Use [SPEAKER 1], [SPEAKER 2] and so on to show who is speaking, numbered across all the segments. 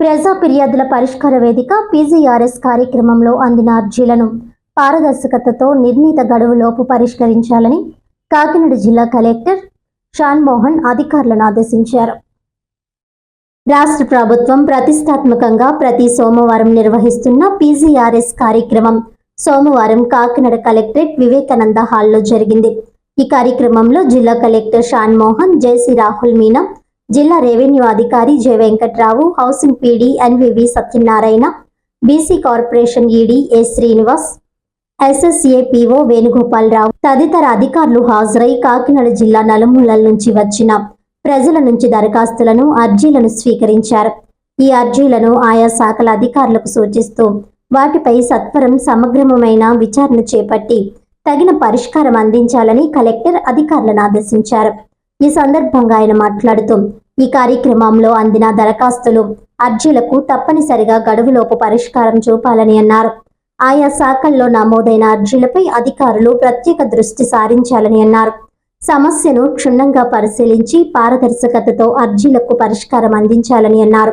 [SPEAKER 1] ప్రజా ఫిర్యాదుల పరిష్కార వేదిక పీజీఆర్ఎస్ కార్యక్రమంలో అందిన అర్జీలను పారదర్శకతతో నిర్ణీత గడువులోపు పరిష్కరించాలని కాకినాడ జిల్లా కలెక్టర్ షాన్మోహన్ అధికారులను ఆదేశించారు. రాష్ట్ర ప్రభుత్వం ప్రతిష్టాత్మకంగా ప్రతి సోమవారం నిర్వహిస్తున్న పీజీఆర్ఎస్ కార్యక్రమం సోమవారం కాకినాడ కలెక్టరేట్ వివేకానంద హాల్లో జరిగింది. ఈ కార్యక్రమంలో జిల్లా కలెక్టర్ షాన్మోహన్ జేసీ రాహుల్ మీనా జిల్లా రెవెన్యూ అధికారి J Venkatrao housing PD NVV Satyanarayana BC corporation ED A Srinivas SSA Venugopal Venugopalarao తదితర అధికారులు హాజరై కాకినాడ జిల్లా నలుమూలల నుంచి వచ్చిన ప్రజల నుంచి దరఖాస్తులను అర్జీలను స్వీకరించారు. ఈ అర్జీలను ఆయా శాఖల అధికారులకు సూచిస్తూ వాటిపై సత్వరం సమగ్రమైన విచారణ చేపట్టి తగిన పరిష్కారం అందించాలని కలెక్టర్ అధికారులను ఆదేశించారు. ఈ సందర్భంగా ఆయన మాట్లాడుతూ ఈ కార్యక్రమంలో అందిన దరఖాస్తులు అర్జీలకు తప్పనిసరిగా గడువులోపు పరిష్కారం చూపాలని అన్నారు. ఆయా శాఖల్లో నమోదైన అర్జీలపై అధికారులు ప్రత్యేక దృష్టి సారించాలని అన్నారు. సమస్యను క్షుణ్ణంగా పరిశీలించి పారదర్శకతతో అర్జీలకు పరిష్కారం అందించాలని అన్నారు.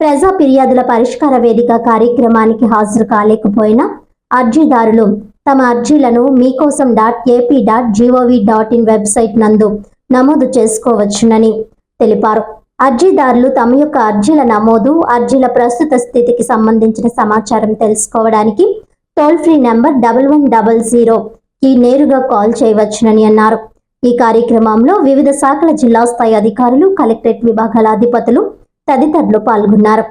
[SPEAKER 1] ప్రజా ఫిర్యాదుల పరిష్కార వేదిక కార్యక్రమానికి హాజరు కాలేకపోయినా అర్జీదారులు తమ అర్జీలను Meekosam dot AP dot GOV dot in website నందు నమోదు చేసుకోవచ్చునని తెలిపారు. అర్జీదారులు తమ యొక్క అర్జీల నమోదు అర్జీల ప్రస్తుత స్థితికి సంబంధించిన సమాచారం తెలుసుకోవడానికి toll free number double one double zero కి నేరుగా కాల్ చేయవచ్చునని అన్నారు. ఈ కార్యక్రమంలో వివిధ శాఖల జిల్లా స్థాయి అధికారులు కలెక్టరేట్ విభాగాల అధిపతులు తదితరులు పాల్గొన్నారు.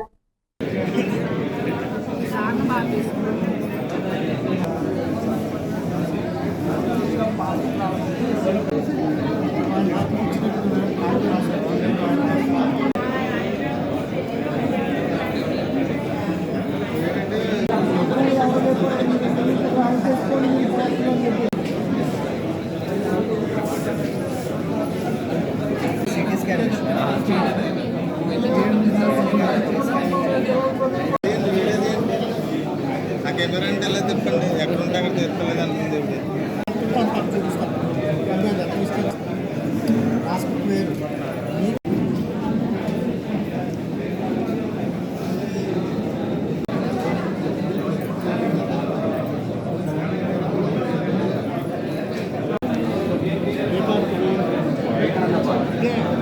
[SPEAKER 2] కెమెరా అంటే ఎక్కడ ఉంటే అక్కడ చెప్పలేదు అనుకుంది Yeah.